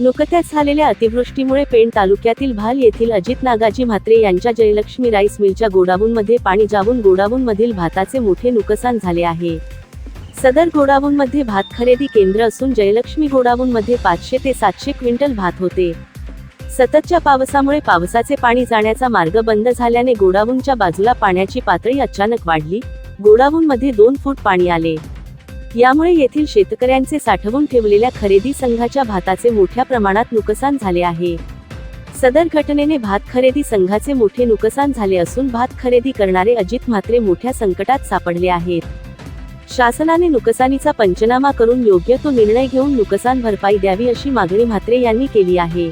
नुकत्याच झालेल्या अतिवृष्टीमुळे पेण तालुक्यातील भाल येथील अजित नागाजी म्हात्रे यांच्या जयलक्ष्मी राईस मिलच्या गोडाऊनमध्ये पाणी जाऊन गोडाऊनमधील भाताचे मोठे नुकसान झाले आहे. सदर गोडाऊनमध्ये भात खरेदी केंद्र असून जयलक्ष्मी गोडाऊनमध्ये पाचशे ते सातशे क्विंटल भात होते. सततच्या पावसामुळे पावसाचे पाणी जाण्याचा मार्ग बंद झाल्याने गोडाऊनच्या बाजूला पाण्याची पातळी अचानक वाढली. गोडाऊनमध्ये दोन फूट पाणी आले. यामुळे येथील शेतकऱ्यांचे साठवून ठेवलेल्या खरेदी संघाच्या भाताचे मोठ्या प्रमाणात नुकसान झाले आहे. सदर घटनेने भात खरेदी संघाचे मोठे नुकसान झाले असून भात खरेदी करणारे अजित म्हात्रे मोठ्या संकटात सापडले आहेत. शासनाने नुकसानीचा पंचनामा करून योग्य तो निर्णय घेऊन नुकसान भरपाई द्यावी अशी मागणी म्हात्रे यांनी केली आहे.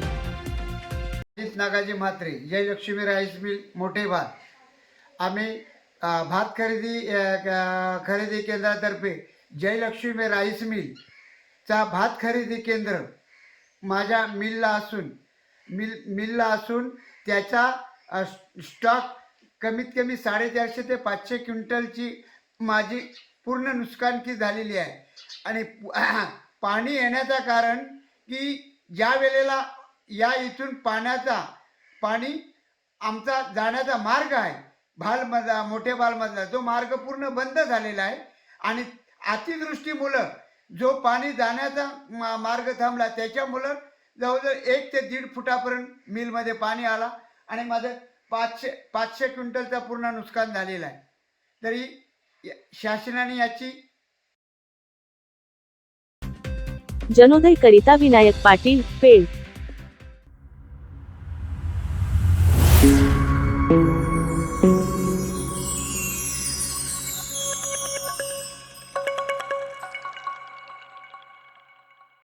अजित नागाजी म्हात्रे जयलक्ष्मी राईस मिल मोठे भात. आम्ही भात खरेदी खरेदी केंद्रातर्फे जयलक्ष्मी राईस मिलचा भात खरेदी केंद्र माझ्या मिलला असून मिल मिलला असून त्याचा स्टॉक कमीत कमी साडेचारशे ते पाचशे क्विंटलची माझी पूर्ण नुकसानकी झालेली आहे. आणि पु- पाणी येण्याचं कारण की ज्या वेळेला या इथून पाण्याचा पाणी आमचा जाण्याचा मार्ग आहे भालमधला मोठे भालमधला जो मार्ग पूर्ण बंद झालेला आहे. आणि अतिवृष्टीमुळं जो पाणी जाण्याचा मा- मार्ग थांबला त्याच्यामुळं जवळजवळ एक ते दीड फुटापर्यंत मिलमध्ये पाणी आला आणि माझं पाचशे पाचशे क्विंटलचा पूर्ण नुकसान झालेलं आहे. तरी शासनाने याची जनोदय करिता विनायक पाटील पेण.